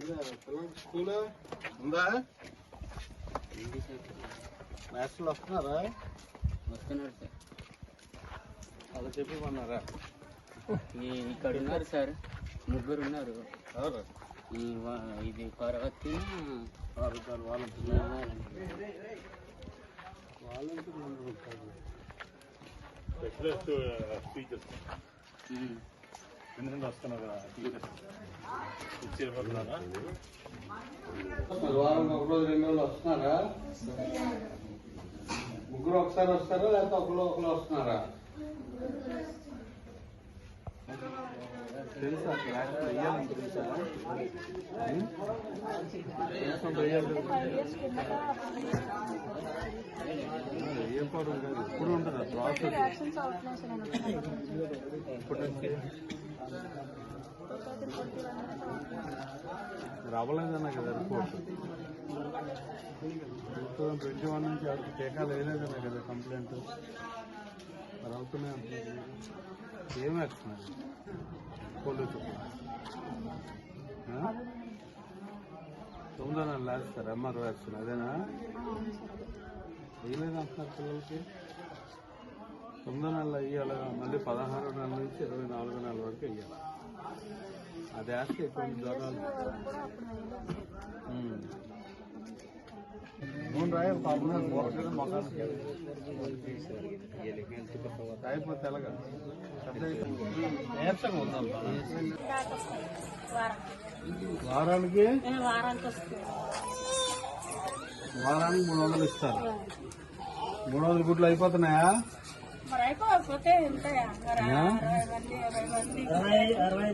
School ఉందా? మాస్టర్లు వస్తున్నారా? వస్తున్నారు సార్. అలా చెప్పమన్నారా ఈ ఇక్కడ ఉన్నారు సార్. ముగ్గురు ఉన్నారు. ఇది పర్వతి టీచర్స్ ఎందుకంటే వస్తున్నారా వారం ఒక రోజు రెండు రోజులు వస్తున్నారా ముగ్గురు ఒకసారి వస్తారా లేకపోతే ఒకరు ఒకరు వస్తున్నారా తెలుసా క్లాస్ ఇప్పుడు ఉంటుంది ప్రాసెస్ ఇప్పుడు రావలేదన్న కదా రిపోర్ట్ టూ ట్వంటీ వన్ నుంచి ఎవరికి టీకాలు వేయలేదన్న కదా కంప్లైంట్ మరి అవుతున్నాయి అంటున్నారు ఏం వేస్తున్నారు పోలీసు తొమ్మిదో నెలలు వేస్తారు ఎంఆర్ఓ యాక్షన్ అదేనా? వేయలేదు అంటున్నారు పిల్లలకి. తొమ్మిదో నెలలు అయ్యాలి మళ్ళీ పదహారు నెలల నుంచి ఇరవై నాలుగో నెలల వరకు వెయ్యాలి. అది వేస్తే కొన్ని జ్వరాలు అయిపోతే వారానికి? వారానికి మూడు వందలు ఇస్తారు. మూడు వందల గుడ్లు అయిపోతున్నాయా? మరి అయిపోతే అరవై.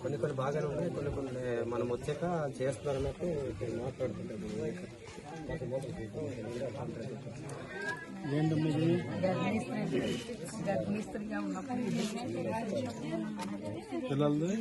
కొన్ని కొన్ని బాగానే ఉన్నాయి కొన్ని కొన్ని మనం వచ్చాక చేస్తున్నారు అన్నట్టు మాట్లాడుతుంటాం గర్భిణీస్త్రీగా ఉన్నప్పుడు పిల్లలది?